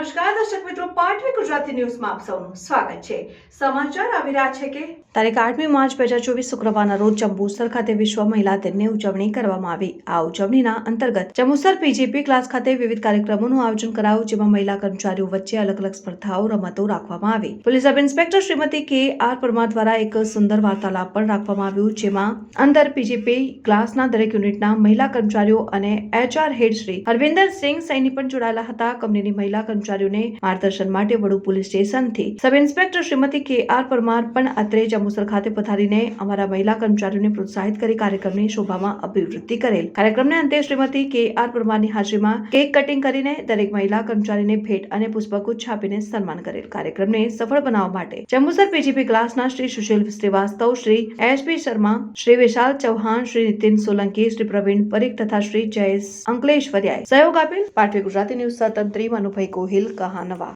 નમસ્કાર, દર્શક મિત્રો, પાટવી ગુજરાતી ન્યૂઝમાં આપ સૌનું સ્વાગત છે. સમાચાર આવી રહ્યા છે કે તારીખ આઠમી માર્ચ બે હજાર ચોવીસ શુક્રવારના રોજ જંબુસર ખાતે વિશ્વ મહિલા દિનની ઉજવણી કરવામાં આવી. આ ઉજવણીના અંતર્ગત જંબુસર પીજીપી ક્લાસ ખાતે વિવિધ કાર્યક્રમોનું આયોજન કરાયું, જેમાં મહિલા કર્મચારીઓ વચ્ચે અલગ અલગ સ્પર્ધાઓ, રમતો રાખવામાં આવી. પોલીસ સબ ઇન્સ્પેક્ટર શ્રીમતી કે આર પરમાર દ્વારા એક સુંદર વાર્તાલાપ પણ રાખવામાં આવ્યું, જેમાં અંદર પીજીપી ક્લાસના દરેક યુનિટના મહિલા કર્મચારીઓ અને એચઆર હેડ શ્રી હરવિંદર સિંહ સૈની પણ જોડાયેલા હતા. કંપનીની મહિલા કર્મચારીઓને માર્ગદર્શન માટે વડુ પોલીસ સ્ટેશનથી સબ ઇન્સ્પેક્ટર શ્રીમતી કે આર પરમાર પણ અત્રે જંબુસર ખાતે પધારીને અમારા મહિલા કર્મચારીઓને પ્રોત્સાહિત કરી કાર્યક્રમની શોભામાં અભિવૃદ્ધિ કરેલ. કાર્યક્રમને અંતે શ્રીમતી કે આર પરમારની હાજરીમાં કેક કટિંગ કરીને દરેક મહિલા કર્મચારીને ભેટ અને પુષ્પગુચ્છ આપીને સન્માન કરેલ. કાર્યક્રમને સફળ બનાવવા માટે જંબુસર પીજીપી ક્લાસના શ્રી સુશીલ શ્રીવાસ્તવ, શ્રી એચ પી શર્મા, શ્રી વિશાલ ચૌહાણ, શ્રી નીતિન સોલંકી, શ્રી પ્રવીણ પરીખ તથા શ્રી જયેશ અંકલેશ્વરિયાએ સહયોગ આપેલ પાટવી ગુજરાતી ન્યૂઝ સ્વતંત્રી મનુભાઈ ગોહિલ કહાનવા